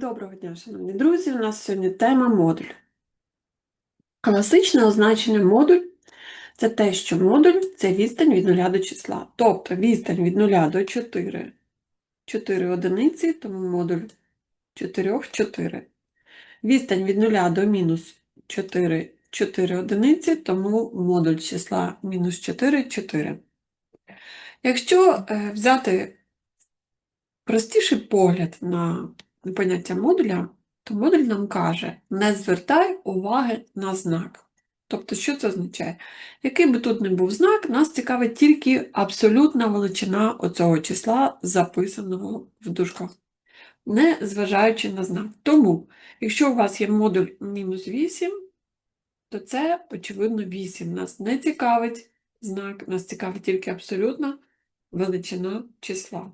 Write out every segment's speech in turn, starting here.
Доброго дня, шановні друзі! У нас сьогодні тема модуль. Класичне означення модуль це те, що модуль це відстань від 0 до числа. Тобто відстань від 0 до 4, 4 одиниці, тому модуль 4, 4. Відстань від 0 до мінус 4, 4 одиниці, тому модуль числа мінус 4, 4. Якщо е, взяти простіший погляд на поняття модуля, то модуль нам каже, не звертай уваги на знак. Тобто, що це означає? Який би тут не був знак, нас цікавить тільки абсолютна величина оцього числа, записаного в дужках, не зважаючи на знак. Тому, якщо у вас є модуль мінус 8, то це, очевидно, 8. Нас не цікавить знак, нас цікавить тільки абсолютна величина числа.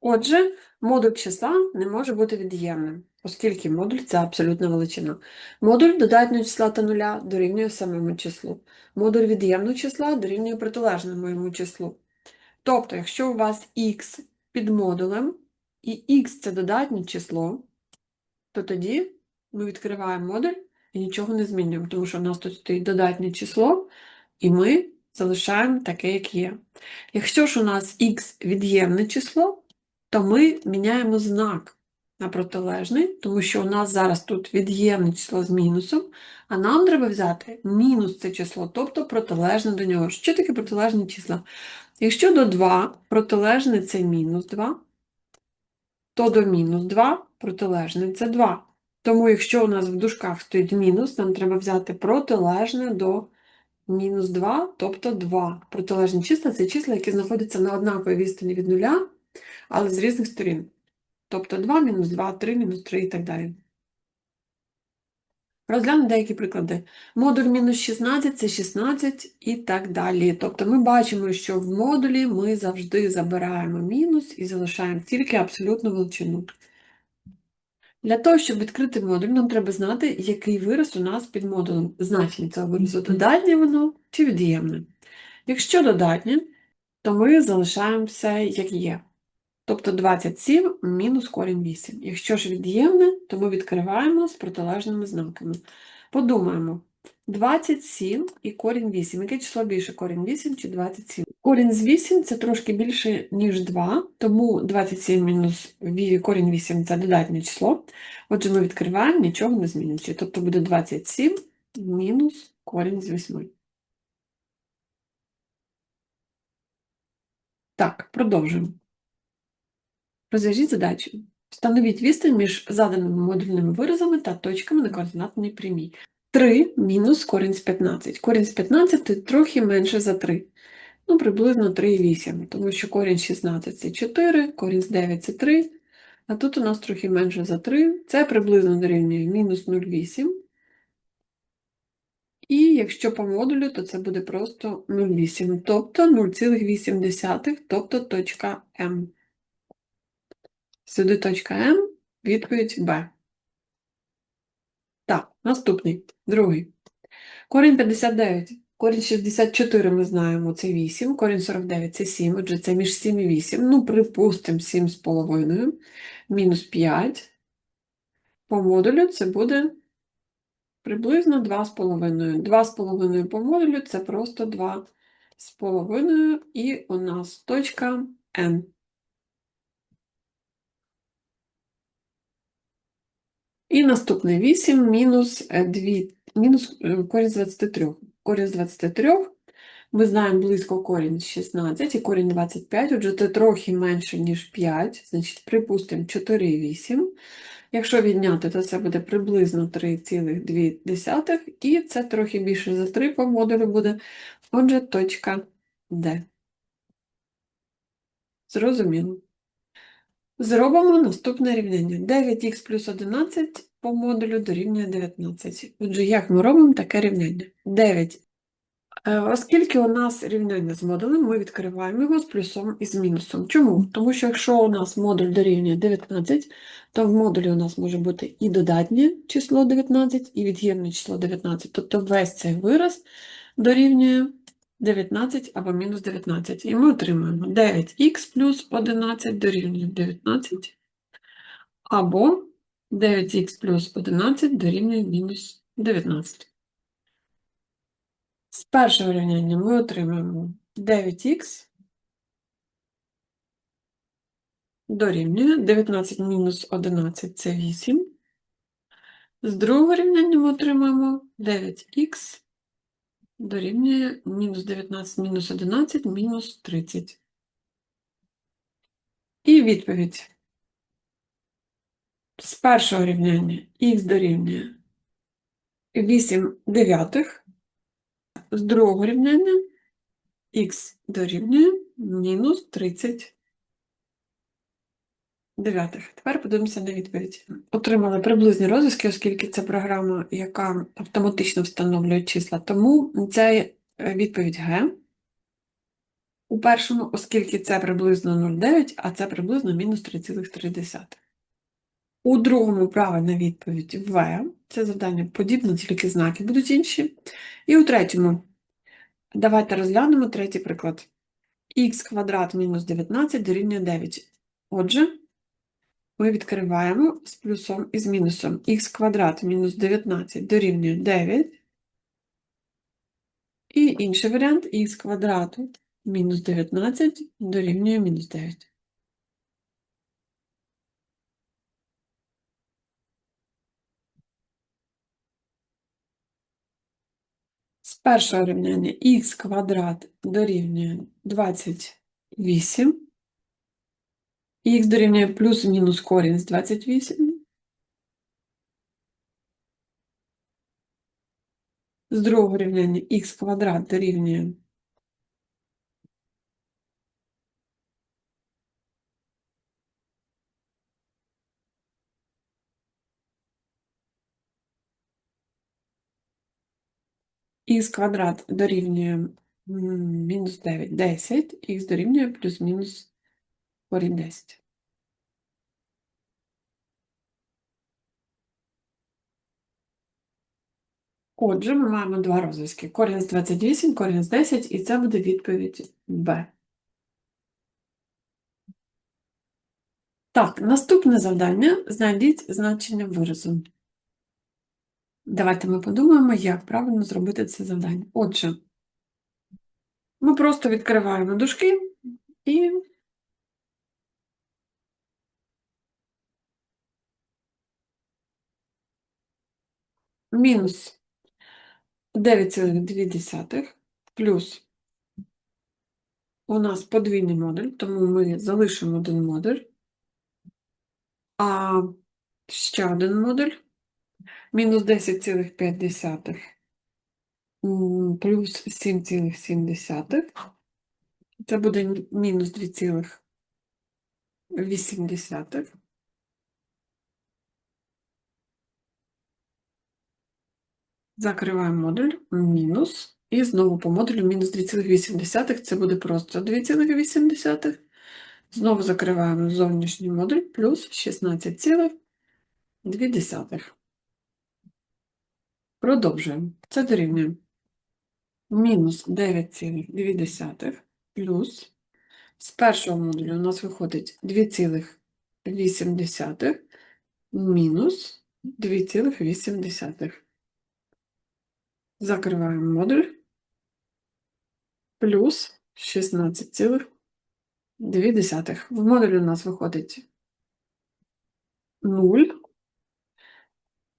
Отже, модуль числа не може бути від'ємним, оскільки модуль це абсолютна величина. Модуль додатнього числа та нуля дорівнює самому числу. Модуль від'ємного числа дорівнює протилежному йому числу. Тобто, якщо у вас х під модулем, і х це додатнє число, то тоді ми відкриваємо модуль і нічого не змінюємо, тому що у нас тут стоїть додатнє число, і ми залишаємо таке, як є. Якщо ж у нас х від'ємне число, то ми міняємо знак на протилежний, тому що у нас зараз тут від'ємне число з мінусом, а нам треба взяти мінус це число, тобто протилежне до нього. Що таке протилежне числа? Якщо до 2 протилежне це мінус 2, то до мінус 2 протилежне це 2. Тому, якщо у нас в дужках стоїть мінус, нам треба взяти протилежне до мінус 2, тобто 2. Протилежні числа це числа, які знаходяться на однаковій відстані від нуля, але з різних сторін. Тобто 2, мінус 2, 3, мінус 3 і так далі. Розглянемо деякі приклади. Модуль мінус 16 це 16 і так далі. Тобто ми бачимо, що в модулі ми завжди забираємо мінус і залишаємо тільки абсолютну величину. Для того, щоб відкрити модуль, нам треба знати, який вираз у нас під модулем. Значення цього виразу додатнє воно чи від'ємне. Якщо додатнє, то ми залишаємо все, як є. Тобто 27 мінус корінь 8. Якщо ж від'ємне, то ми відкриваємо з протилежними знаками. Подумаємо, 27 і корінь 8. Яке число більше, корінь 8 чи 27? Корінь з 8 це трошки більше, ніж 2, тому 27 мінус корінь 8 це додатнє число. Отже, ми відкриваємо, нічого не змінюючи. Тобто буде 27 мінус корінь з 8. Так, продовжуємо. Розв'яжіть задачу. Встановіть відстань між заданими модульними виразами та точками на координатній прямій. 3 мінус корінь з 15. Корінь з 15 трохи менше за 3. Ну, приблизно 3,8, тому що корінь 16 це 4, корінь з 9 це 3, а тут у нас трохи менше за 3. Це приблизно дорівнює мінус 0,8. І якщо по модулю, то це буде просто 0,8, тобто 0,8, тобто точка М. Сюди точка М, відповідь Б. Так, наступний, другий. Корінь 59. Корінь 64 ми знаємо, це 8, корінь 49 це 7, отже, це між 7 і 8. Ну, припустимо, 7 з мінус 5. По модулю це буде приблизно 2 з половиною. 2 з половиною по модулю це просто 2 з половиною, і у нас точка N. І наступне 8 мінус 2, мінус е, корінь з 23. Корінь з 23 ми знаємо близько корінь з 16 і корінь 25, отже, це трохи менше, ніж 5, значить, припустимо 4,8. Якщо відняти, то це буде приблизно 3,2, і це трохи більше за 3 по модулю буде, отже, точка D. Зрозуміло. Зробимо наступне рівняння. 9х плюс 11 по модулю дорівнює 19. Отже, як ми робимо таке рівняння? 9. Е, Оскільки у нас рівняння з модулем, ми відкриваємо його з плюсом і з мінусом. Чому? Тому що якщо у нас модуль дорівнює 19, то в модулі у нас може бути і додатнє число 19, і від'ємне число 19. Тобто весь цей вираз дорівнює 19 або мінус 19. І ми отримуємо 9х плюс 11 дорівнює 19, Або 9х плюс 11 дорівнює мінус 19. З першого рівняння ми отримаємо 9х дорівнює 19 мінус 11 це 8. З другого рівняння ми отримаємо 9х дорівнює мінус 19 мінус 11 мінус 30. І відповідь. З першого рівняння х дорівнює 8 дев'ятих, з другого рівняння х дорівнює мінус 30 дев'ятих. Тепер подивимося на відповідь. Отримали приблизні розв'язки, оскільки це програма, яка автоматично встановлює числа. Тому це е, відповідь Г. У першому, оскільки це приблизно 0,9, а це приблизно мінус 3,3. У другому правильна відповідь В. Це завдання подібне, тільки знаки будуть інші. І у третьому, давайте розглянемо третій приклад. х квадрат мінус 19 дорівнює 9. Отже, ми відкриваємо з плюсом і з мінусом. х квадрат мінус 19 дорівнює 9. І інший варіант х квадрату мінус 19 дорівнює мінус 9. З першого рівняння х квадрат дорівнює 28. Х дорівнює плюс-мінус корінь з 28. З другого рівняння х квадрат дорівнює х квадрат дорівнює мінус 9, 10, х дорівнює плюс-мінус корінь 10. Отже, ми маємо два розв'язки. Корінь з 28, корінь з 10, і це буде відповідь Б. Так, наступне завдання. Знайдіть значення виразу. Давайте ми подумаємо, як правильно зробити це завдання. Отже, ми просто відкриваємо дужки і мінус 9,2 плюс у нас подвійний модуль, тому ми залишимо один модуль, а ще один модуль мінус 10,5 м, плюс 7,7. Це буде мінус 2,8. Закриваємо модуль, мінус. І знову по модулю мінус 2,8. Це буде просто 2,8. Знову закриваємо зовнішній модуль плюс 16,2. Продовжуємо. Це дорівнює мінус 9,2 плюс з першого модулю у нас виходить 2,8 мінус 2,8. Закриваємо модуль плюс 16,2. В модулі у нас виходить 0.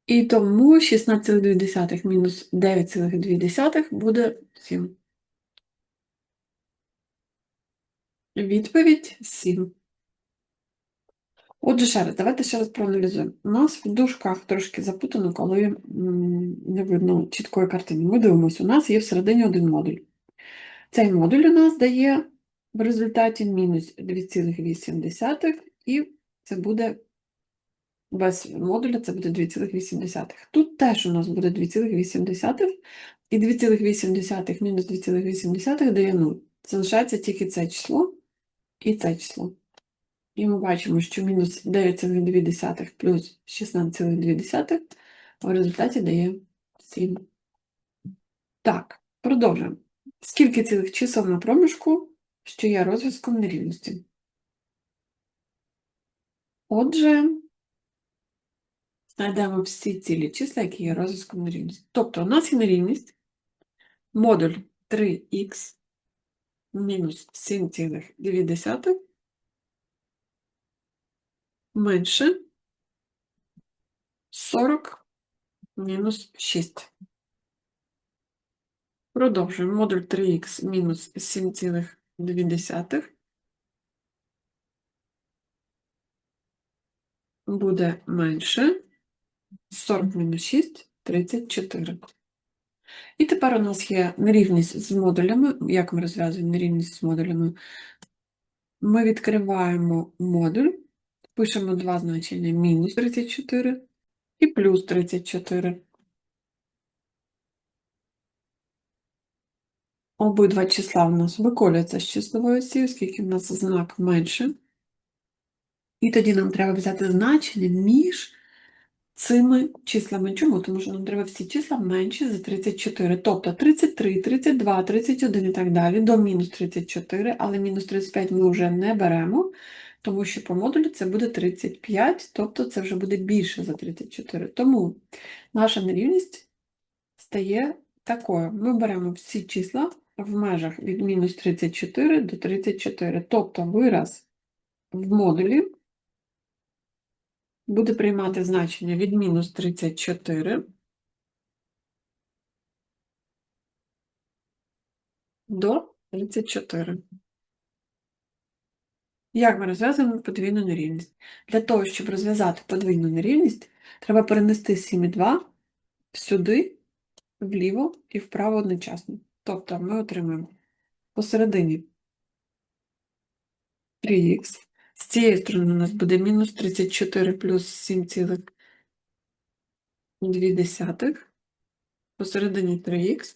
І тому 16,2 мінус 9,2 буде 7. Відповідь 7. Отже, ще раз, давайте ще раз проаналізуємо. У нас в дужках трошки запутано, коли не видно чіткої картини. Ми дивимося, у нас є всередині один модуль. Цей модуль у нас дає в результаті мінус 2,8, і це буде без модуля це буде 2,8. Тут теж у нас буде 2,8, і 2,8 мінус 2,8 дає 0. Залишається тільки це число і це число. І ми бачимо, що мінус 9,2 плюс 16,2 в результаті дає 7. Так, продовжуємо. Скільки цілих чисел на проміжку, що є розв'язком нерівності? Отже, знайдемо всі цілі числа, які є розв'язком нерівності. Тобто у нас є нерівність модуль 3х мінус 7,2 менше 40 мінус 6. Продовжуємо. Модуль 3х мінус 7,2 буде менше 40 мінус 6 – 34. І тепер у нас є нерівність з модулями. Як ми розв'язуємо нерівність з модулями? Ми відкриваємо модуль, пишемо два значення мінус 34 і плюс 34. Обидва числа у нас виколюються з числової осі, оскільки в нас знак менше. І тоді нам треба взяти значення між цими числами. Чому? Тому що нам треба всі числа менші за 34. Тобто 33, 32, 31 і так далі до мінус 34, але мінус 35 ми вже не беремо, тому що по модулю це буде 35, тобто це вже буде більше за 34. Тому наша нерівність стає такою. Ми беремо всі числа в межах від мінус 34 до 34. Тобто вираз в модулі буде приймати значення від мінус 34 до 34. Як ми розв'язуємо подвійну нерівність? Для того, щоб розв'язати подвійну нерівність, треба перенести 7,2 сюди, вліво і вправо одночасно. Тобто ми отримаємо посередині 3х. З цієї сторони у нас буде мінус 34 плюс 7,2. Посередині 3х.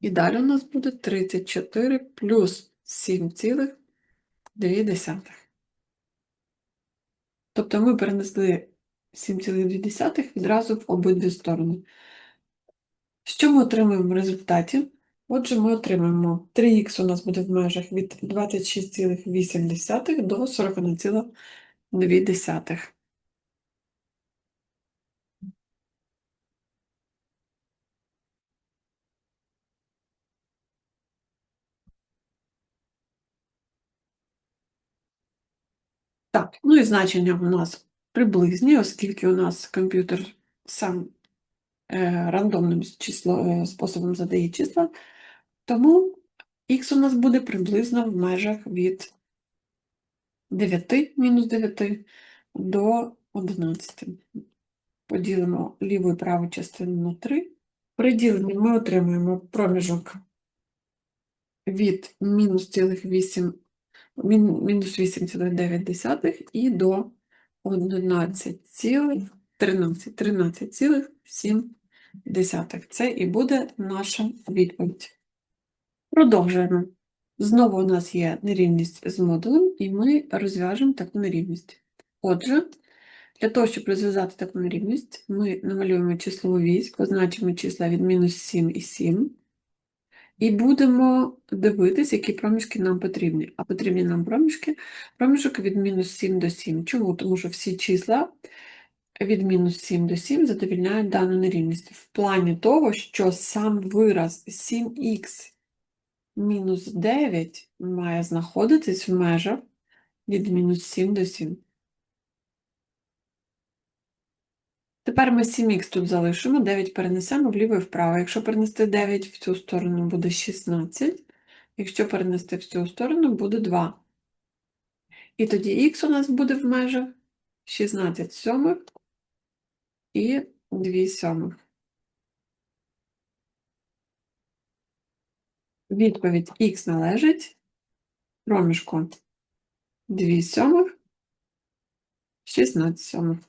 І далі у нас буде 34 плюс 7,2. Тобто ми перенесли 7,2 відразу в обидві сторони. Що ми отримуємо в результаті? Отже, ми отримаємо 3х у нас буде в межах від 26,8 до 41,2. Так, ну і значення у нас приблизні, оскільки у нас комп'ютер сам е, рандомним число, е, способом задає числа, тому х у нас буде приблизно в межах від 9 мінус 9 до 11. Поділимо ліву і праву частину на 3. При діленні ми отримуємо проміжок від мінус цілих 8, мін- мінус 8,9 і до 11,13, 13,7. Це і буде наша відповідь. Продовжуємо. Знову у нас є нерівність з модулем, і ми розв'яжемо таку нерівність. Отже, для того, щоб розв'язати таку нерівність, ми намалюємо числову вісь, позначимо числа від мінус 7 і 7, і будемо дивитись, які проміжки нам потрібні. А потрібні нам проміжки, проміжок від мінус 7 до 7. Чому? Тому що всі числа від мінус 7 до 7 задовільняють дану нерівність. В плані того, що сам вираз 7х мінус 9 має знаходитись в межах від мінус 7 до 7. Тепер ми 7х тут залишимо, 9 перенесемо вліво і вправо. Якщо перенести 9 в цю сторону, буде 16. Якщо перенести в цю сторону, буде 2. І тоді х у нас буде в межах 16 сьомих і 2 сьомих. Відповідь х належить проміжку 2 сьомих, 16 сьомих.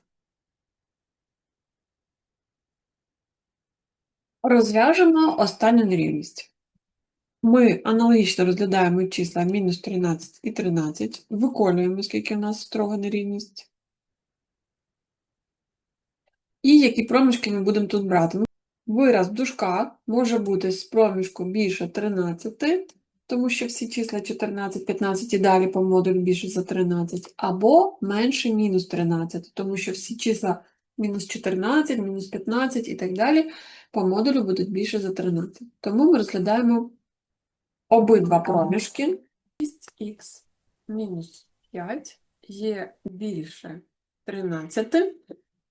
Розв'яжемо останню нерівність. Ми аналогічно розглядаємо числа мінус 13 і 13, виконуємо, скільки у нас строга нерівність. І які проміжки ми будемо тут брати. Вираз в дужках може бути з проміжку більше 13, тому що всі числа 14, 15 і далі по модулю більше за 13, або менше мінус 13, тому що всі числа мінус 14, мінус 15 і так далі по модулю будуть більше за 13. Тому ми розглядаємо обидва проміжки. 6х мінус 5 є більше 13.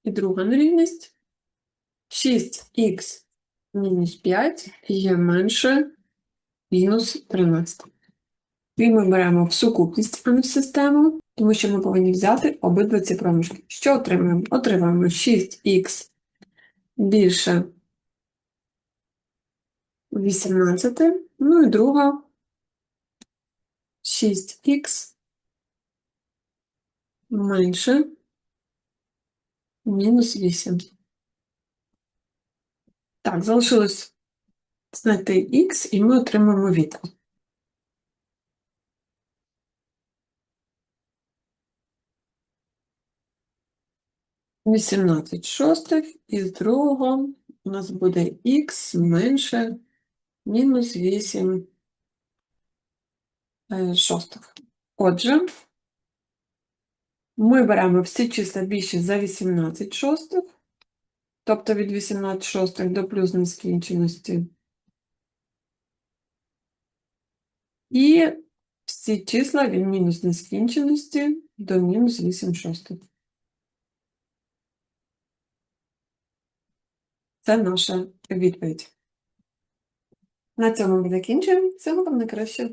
І друга нерівність 6х мінус 5 є менше мінус 13. І ми беремо в сукупність, в систему, тому що ми повинні взяти обидва ці проміжки. Що отримаємо? Отримаємо 6х більше 18, ну і друга 6х менше мінус 8. Так, залишилось знайти х, і ми отримаємо відповідь. Вісімнадцять шостих, і з другого у нас буде х менше мінус 8 е, шостих. Отже, ми беремо всі числа більші за 18 шостих, тобто від 18 шостих до плюс нескінченості. І всі числа від мінус нескінченості до мінус 8 шостих. Це наша відповідь. На цьому ми закінчуємо. Всього вам найкраще.